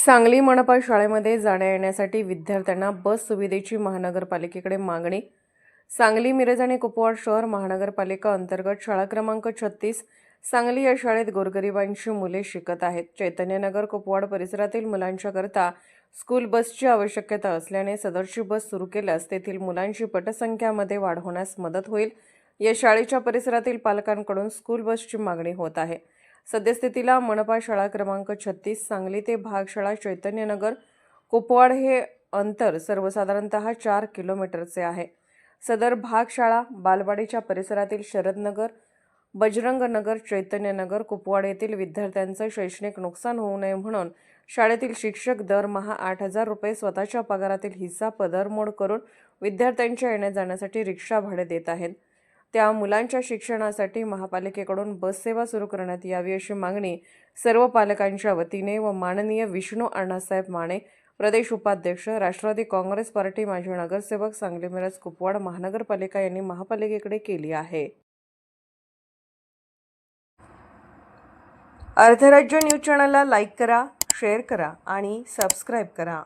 सांगली मनपा शाळेमध्ये जाण्या येण्यासाठी विद्यार्थ्यांना बस सुविधेची महानगरपालिकेकडे मागणी. सांगली मिरज आणि कुपवाड शहर महानगरपालिका अंतर्गत शाळा क्रमांक छत्तीस सांगली या शाळेत गोरगरिबांची मुले शिकत आहेत. चैतन्यनगर कुपवाड परिसरातील मुलांच्याकरता स्कूल बसची आवश्यकता असल्याने सदरची बस सुरू केल्यास तेथील मुलांची पटसंख्यामध्ये वाढ होण्यास मदत होईल. या शाळेच्या परिसरातील पालकांकडून स्कूल बसची मागणी होत आहे. सद्यस्थितीला मनपा शाळा क्रमांक छत्तीस सांगली ते भागशाळा चैतन्यनगर कुपवाड हे अंतर सर्वसाधारणत चार किलोमीटरचे आहे. सदर भागशाळा बालवाडीच्या परिसरातील शरदनगर बजरंगनगर चैतन्यनगर कुपवाड येथील विद्यार्थ्यांचं शैक्षणिक नुकसान होऊ नये म्हणून शाळेतील शिक्षक दरमहा आठ हजार रुपये स्वतःच्या पगारातील हिस्सा पदरमोड करून विद्यार्थ्यांच्या येण्या जाण्यासाठी रिक्षा भाडे देत आहेत. त्या मुलांच्या शिक्षणासाठी महापालिकेकडून बससेवा सुरू करण्यात यावी अशी मागणी सर्व पालकांच्या वतीने व माननीय विष्णू अण्णासाहेब माने प्रदेश उपाध्यक्ष राष्ट्रवादी काँग्रेस पार्टी माजी नगरसेवक सांगली मिरज कुपवाड महानगरपालिका यांनी महापालिकेकडे केली आहे. अर्थराज्य न्यूज चॅनलला लाईक करा शेअर करा आणि सबस्क्राईब करा.